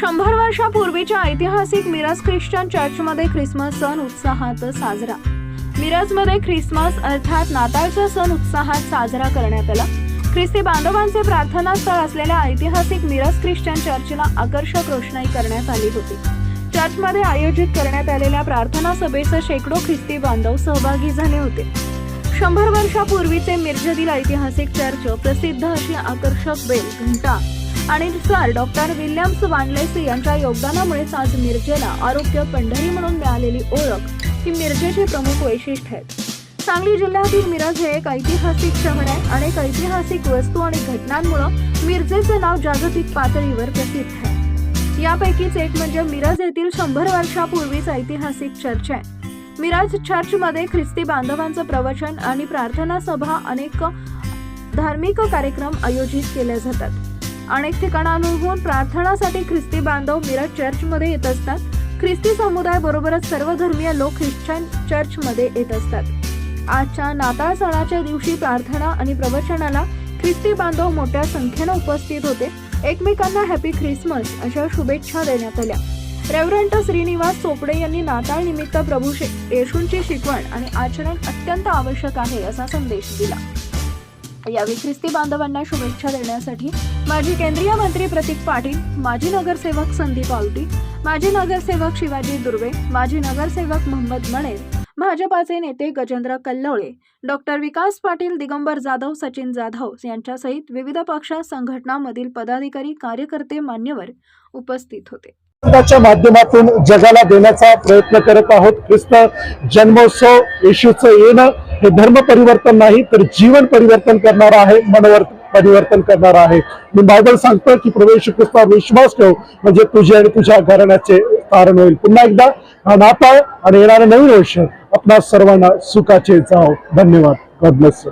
शंभर वर्षापूर्वीच्या ऐतिहासिक मिराज ख्रिश्चन चर्चमध्ये ख्रिसमस सण उत्साहात साजरा. मिराजमध्ये ख्रिसमस अर्थात नाताळचा सण उत्साहात साजरा करण्यात आला. ख्रिस्ती बांधवांचे प्रार्थनास्थळ असलेल्या ऐतिहासिक मिराज ख्रिश्चन चर्चला आकर्षक रोषणाई करण्यात आली होती. चर्चमध्ये आयोजित करण्यात आलेल्या प्रार्थना सभेस शेकडो ख्रिस्ती बांधव सहभागी झाले होते. शंभर वर्षापूर्वीचे मिरजतील ऐतिहासिक चर्च प्रसिद्ध अशी आकर्षक बेल घंटा. आणि सर डॉक्टर विल्यम्स वानलेसी यांच्या योगदानामुळेच आज मिरजेला आरोग्य पंढरी म्हणून मिळालेली ओळख ही मिरजेचे प्रमुख वैशिष्ट्य आहेत. सांगली जिल्ह्यातील मिरज हे एक ऐतिहासिक शहर आहे. अनेक ऐतिहासिक वस्तू आणि घटनांमुळे मिरजेचे नाव जागतिक पातळीवर प्रसिद्ध आहे. यापैकीच एक म्हणजे मिरज येथील शंभर वर्षापूर्वीच ऐतिहासिक चर्च आहे. मिराज चर्चमध्ये ख्रिस्ती बांधवांचं प्रवचन आणि प्रार्थना सभा अनेक धार्मिक कार्यक्रम आयोजित केले जातात. अनेक ठिकाणांहून प्रार्थनासाठी ख्रिस्ती बांधव मिरज चर्चमध्ये येत असतात. ख्रिस्ती समुदाय बरोबरच सर्व धर्मीय लोक ख्रिश्चन चर्चमध्ये येत असतात. आजच्या नाताळ सणाच्या दिवशी प्रार्थना आणि प्रवचनाला ख्रिस्ती बांधव मोठ्या संख्येनं उपस्थित होते. एकमेकांना हॅपी ख्रिसमस अशा शुभेच्छा देण्यात आल्या. रेव्हरंट श्रीनिवास चोपडे यांनी नाताळ निमित्त प्रभू येशूंची शिकवण आणि आचरण अत्यंत आवश्यक आहे असा संदेश दिला. यावेळी ख्रिस्ती बांधवांना शुभेच्छा देण्यासाठी माजी केंद्रीय मंत्री प्रतीक पाटील माजी नगरसेवक संदीप आवटी माजी नगरसेवक शिवाजी दुर्वे माजी नगरसेवक मोहम्मद मणेर भाजपाचे नेते गजेंद्र कल्लोळे डॉक्टर विकास पाटील दिगंबर जाधव सचिन जाधव यांच्यासहित विविध पक्ष संघटनांमधील पदाधिकारी कार्यकर्ते मान्यवर उपस्थित होते. माध्यमातून जगाला देण्याचा प्रयत्न करत आहोत. ख्रिस्त जन्मोत्सव येशूचं येणं हे धर्म परिवर्तन नाही तर जीवन परिवर्तन करणार आहे मनवर परिवर्तन करणार आहे. मी बायबल सांगतो की प्रवेश ख्रिस्तावर विश्वास ठेव म्हणजे तुझे आणि तुझ्या घराण्याचे कारण होईल. पुन्हा एकदा हा नाताळ आणि येणारं नवीन वर्ष आपणा सर्वांना सुखाचे जाव. धन्यवाद. God bless you